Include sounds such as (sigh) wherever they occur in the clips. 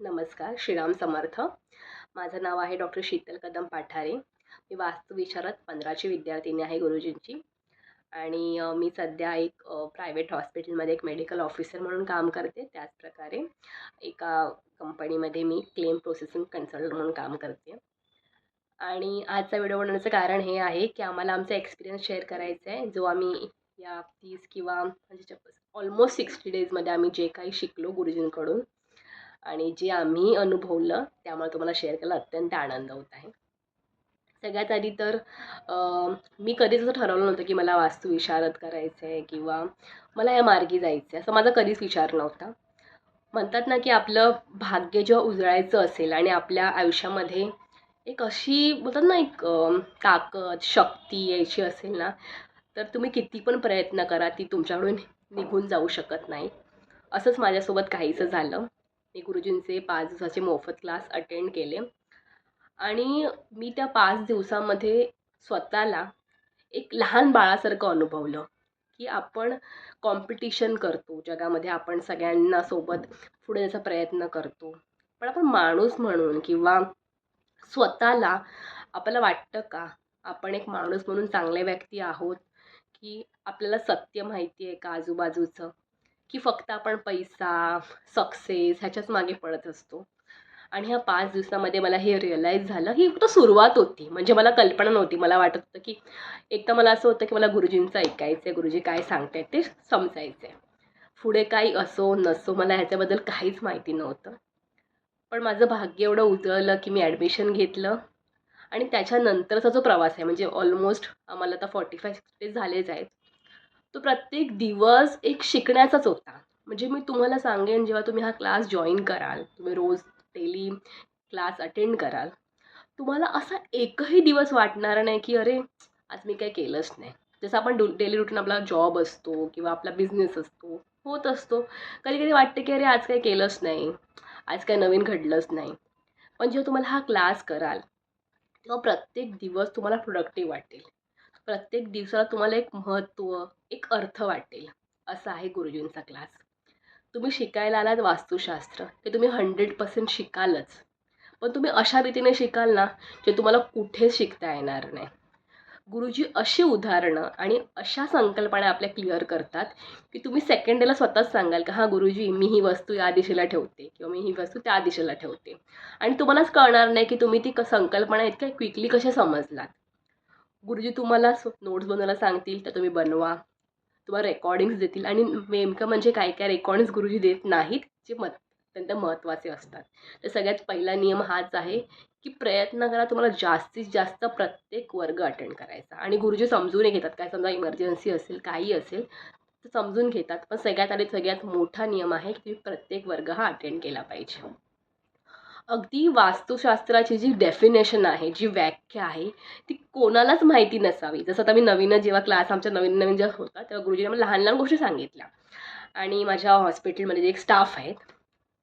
नमस्कार श्रीराम समर्थ. माझं नाव आहे डॉक्टर शीतल कदम पाठारे. मी वास्तुविशारद पंधराची विद्यार्थिनी आहे गुरुजींची. आणि मी सध्या एक प्रायव्हेट हॉस्पिटलमध्ये एक मेडिकल ऑफिसर म्हणून काम करते. त्याचप्रकारे एका कंपनीमध्ये मी क्लेम प्रोसेसिंग कन्सल्टंट म्हणून काम करते. आणि आजचा व्हिडिओ बनवण्याचं कारण हे आहे की आम्हाला आमचा एक्सपिरियन्स शेअर करायचा आहे. जो आम्ही या तीस किंवा म्हणजे ऑलमोस्ट सिक्स्टी डेजमध्ये आम्ही जे काही शिकलो गुरुजींकडून आणि जे आम्ही अनुभवलं त्यामुळे तुम्हाला शेअर करायला अत्यंत आनंद होत आहे. सगळ्यात आधी तर मी कधीच असं ठरवलं नव्हतं की मला वास्तुविशारद करायचं आहे किंवा मला या मार्गी जायचं आहे असं माझा कधीच विचार नव्हता. म्हणतात ना की आपलं भाग्य जेव्हा उजळायचं असेल आणि आपल्या आयुष्यामध्ये एक अशी बोलतात ना एक ताकद शक्ती यायची असेल ना तर तुम्ही किती पण प्रयत्न करा ती तुमच्याकडून निघून जाऊ शकत नाही. असंच माझ्यासोबत काहीसं झालं. मी गुरुजींचे पाच दिवसाचे मोफत क्लास अटेंड केले. आणि मी त्या पाच दिवसामध्ये स्वतःला एक लहान बाळासारखं अनुभवलं की आपण कॉम्पिटिशन करतो जगामध्ये आपण सगळ्यांना सोबत पुढे जायचा प्रयत्न करतो. पण आपण माणूस म्हणून किंवा स्वतःला आपल्याला वाटतं का? आपण एक माणूस म्हणून चांगले व्यक्ती आहोत की आपल्याला सत्य माहिती आहे का आजूबाजूचं? की फक्त आपण पैसा सक्सेस ह्याच्याच मागे पडत असतो. आणि ह्या पाच दिवसामध्ये मला हे रिअलाईज झालं. ही फक्त सुरुवात होती. म्हणजे मला कल्पना नव्हती. मला वाटत होतं की एक तर मला असं होतं की मला गुरुजींचं ऐकायचं आहे गुरुजी काय सांगतायत ते समजायचं आहे पुढे काही असो नसो मला ह्याच्याबद्दल काहीच माहिती नव्हतं. पण माझं भाग्य एवढं उजळलं की मी ॲडमिशन घेतलं. आणि त्याच्यानंतरचा जो प्रवास आहे म्हणजे ऑलमोस्ट आम्हाला आता फॉर्टी फाय सिक्स्टी झालेच आहेत. तो प्रत्येक दिवस एक शिकण्याचाच होता. म्हणजे मी तुम्हाला सांगेन जेव्हा तुम्ही हा क्लास जॉईन कराल तुम्ही रोज डेली क्लास अटेंड कराल तुम्हाला असा एकही दिवस वाटणार नाही की अरे आज मी काही केलंच नाही. जसं आपण डु डेली रुटीन आपला जॉब असतो किंवा आपला बिझनेस असतो होत असतो. कधी कधी वाटते की अरे आज काही केलंच नाही. आज काय नवीन घडलंच नाही. पण जेव्हा तुम्हाला हा क्लास कराल तेव्हा प्रत्येक दिवस तुम्हाला प्रोडक्टिव्ह वाटेल. प्रत्येक दिवसाला तुम्हाला एक महत्त्व एक अर्थ वाटेल. असा आहे गुरुजींचा क्लास तुम्ही शिकायला आलात वास्तुशास्त्र ते तुम्ही हंड्रेड पर्सेंट शिकालच. पण तुम्ही अशा रीतीने शिकाल ना जे तुम्हाला कुठेच शिकता येणार नाही. गुरुजी अशी उदाहरणं आणि अशा संकल्पना आपल्या क्लिअर करतात की तुम्ही सेकंड डेला स्वतःच सांगाल का हां गुरुजी मी ही वस्तू या दिशेला ठेवते किंवा मी ही वस्तू त्या दिशेला ठेवते. आणि तुम्हालाच कळणार नाही की तुम्ही ती क संकल्पना इतक्या क्विकली कशा समजलात. गुरुजी तुम्हाला नोट्स बनवायला सांगतील तर तुम्ही बनवा. तुम्हाला रेकॉर्डिंग्स देतील. आणि नेमकं म्हणजे काय काय रेकॉर्डिंग्स गुरुजी देत नाहीत जे मत अत्यंत महत्त्वाचे असतात. तर सगळ्यात पहिला नियम हाच आहे की प्रयत्न करा तुम्हाला जास्तीत जास्त प्रत्येक वर्ग अटेंड करायचा. आणि गुरुजी समजूनही घेतात. काय समजा इमर्जन्सी असेल काही असेल तर समजून घेतात. पण सगळ्यात आधी सगळ्यात मोठा नियम आहे की प्रत्येक वर्ग हा अटेंड केला पाहिजे. अगदी वास्तुशास्त्राची जी डेफिनेशन आहे जी व्याख्या आहे ती कोणालाच माहिती नसावी. जसं आता मी नवीन जेव्हा क्लास आमच्या नवीन नवीन जेव्हा होता तेव्हा गुरुजीने मला लहान लहान गोष्टी सांगितल्या. आणि माझ्या हॉस्पिटलमध्ये जे एक स्टाफ आहेत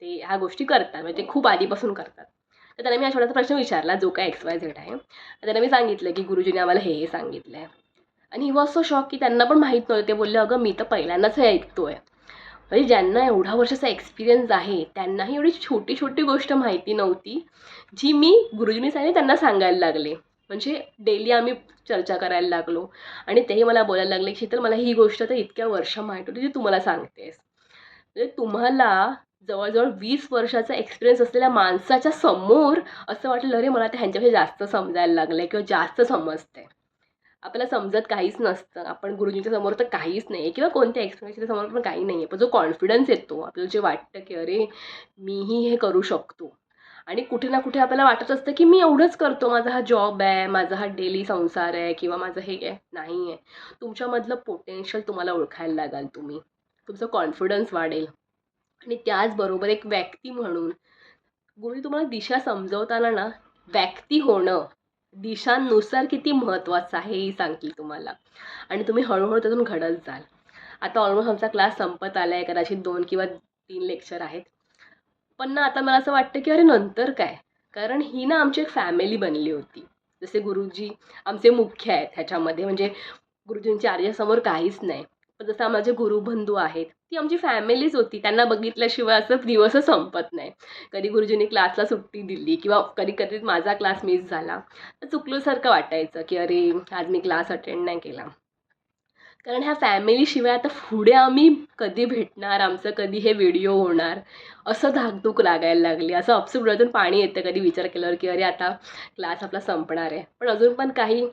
ते ह्या गोष्टी करतात म्हणजे खूप आधीपासून करतात. तर त्यांना मी हा छोटासा प्रश्न विचारला जो काय एक्स वाय झेड आहे. त्यांना मी सांगितलं की गुरुजीने आम्हाला हे हे सांगितलं आहे आणि ही वॉज सो शॉक की त्यांना पण माहीत नव्हतं. ते बोलले अगं मी तर पहिल्यांदाच हे ऐकतो आहे म्हणजे ज्यांना एवढा वर्षाचा एक्सपिरियन्स आहे त्यांनाही एवढी छोटी छोटी गोष्ट माहिती नव्हती जी मी गुरुजींनी सांगितली त्यांना सांगायला लागले. म्हणजे डेली आम्ही चर्चा करायला लागलो आणि तेही मला बोलायला लागले की शीतल मला ही गोष्ट तर इतक्या वर्ष माहीत होती जी तुम्हाला सांगतेस. म्हणजे तुम्हाला जवळजवळ वीस वर्षाचा एक्सपिरियन्स असलेल्या माणसाच्या समोर असं वाटलं अरे मला ते ह्यांच्यापेक्षा जास्त समजायला लागलं आहे किंवा जास्त समजते आपल्याला समजत काहीच नसतं. आपण गुरुजींच्या समोर तर काहीच नाही आहे किंवा कोणत्या एक्सपिरियन्सच्या समोर पण काही नाही आहे पण जो कॉन्फिडन्स येतो आपल्याला जे वाटतं की अरे मीही हे करू शकतो. आणि कुठे ना कुठे आपल्याला वाटत असतं की मी एवढंच करतो. माझा हा जॉब आहे माझा हा डेली संसार आहे किंवा माझं हे आहे. नाही आहे तुमच्यामधलं पोटेन्शियल तुम्हाला ओळखायला लागाल तुम्ही. तुमचं कॉन्फिडन्स वाढेल. आणि त्याचबरोबर एक व्यक्ती म्हणून गुरुजी तुम्हाला दिशा समजवताना ना व्यक्ती होणं दिशांनुसार किती महत्त्वाचं आहे ही सांगतील तुम्हाला. आणि तुम्ही हळूहळू त्यातून घडत जाल. आता ऑलमोस्ट आमचा क्लास संपत आला आहे कदाचित दोन किंवा तीन लेक्चर आहेत. पण ना आता मला असं वाटतं की अरे नंतर काय? कारण ही ना आमची एक फॅमिली बनली होती. जसे गुरुजी आमचे मुख्य आहेत ह्याच्यामध्ये. म्हणजे गुरुजींच्या आर्यासमोर काहीच नाही. जसं माझे गुरुबंधू आहेत ती आमची फॅमिलीच होती. त्यांना बघितल्याशिवाय असं दिवसच संपत नाही. कधी गुरुजींनी क्लासला सुट्टी दिली किंवा कधी कधी माझा क्लास मिस झाला तर चुकल्यासारखं वाटायचं की अरे आज मी क्लास अटेंड नाही केला. कारण ह्या फॅमिलीशिवाय आता पुढे आम्ही कधी भेटणार आमचं कधी हे व्हिडिओ होणार असं धाकधूक लागायला लागली. असं अपसूट डोळ्यातून पाणी येतं कधी विचार केल्यावर की अरे आता क्लास आपला संपणार आहे. पण अजून पण काही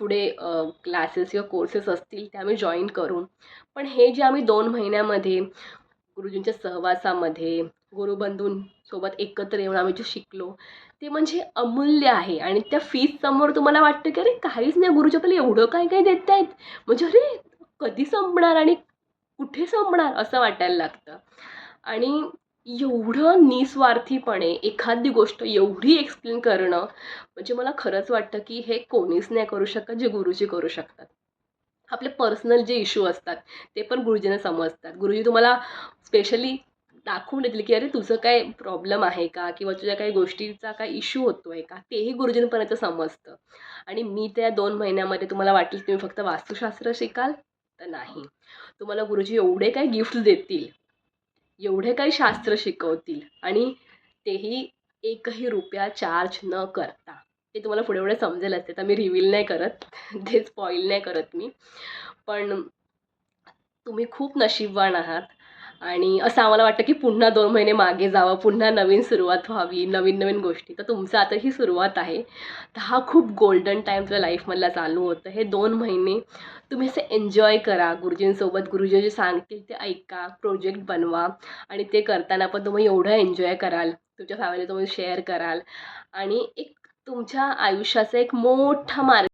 पुढे क्लासेस किंवा कोर्सेस असतील ते आम्ही जॉईन करू पण हे जे आम्ही दोन महिन्यामध्ये गुरुजींच्या सहवासामध्ये गुरुबंधूंसोबत एकत्र येऊन आम्ही जे शिकलो ते म्हणजे अमूल्य आहे. आणि त्या फीजसमोर तुम्हाला वाटतं की अरे काहीच नाही गुरुजी आपल्याला एवढं काय काय देत आहेत म्हणजे अरे कधी संपणार आणि कुठे संपणार? असं वाटायला लागतं. आणि एवढं निस्वार्थीपणे एखादी गोष्ट एवढी एक्सप्लेन करणं म्हणजे मला खरंच वाटतं की हे कोणीच नाही करू शकत जे गुरुजी करू शकतात. आपले पर्सनल जे इश्यू असतात ते पण गुरुजींना समजतात. गुरुजी तुम्हाला स्पेशली दाखवून देतील की अरे तुझं काय प्रॉब्लेम आहे का? किंवा तुझ्या काही गोष्टीचा काय इश्यू होतो आहे का? तेही गुरुजींपर्यंत समजतं. आणि मी त्या दोन महिन्यामध्ये तुम्हाला वाटेल तुम्ही फक्त वास्तुशास्त्र शिकाल तर नाही. तुम्हाला गुरुजी एवढे काय गिफ्ट देतील. एवढे काही शास्त्र शिकवतील आणि तेही एकही रुपया चार्ज न करता. ते तुम्हाला पुढे पुढे समजेलच ते तर मी रिव्हील नाही करत. (laughs) ते स्पॉईल नाही करत मी. पण तुम्ही खूप नशीबवान आहात. आणि असं आम्हाला वाटतं की पुन्हा दोन महिने मागे जावं पुन्हा नवीन सुरुवात व्हावी नवीन नवीन गोष्टी. तर तुमचं आता ही सुरुवात आहे. तर हा खूप गोल्डन टाईम तुझ्या लाईफमधला चालू होतं. हे दोन महिने तुम्ही असे एन्जॉय करा. गुरुजींसोबत गुरुजी जे सांगतील ते ऐका प्रोजेक्ट बनवा आणि ते करताना पण तुम्ही एवढं एन्जॉय कराल. तुमच्या फॅमिली तुम्ही शेअर कराल. आणि एक तुमच्या आयुष्याचा एक मोठा मार्ग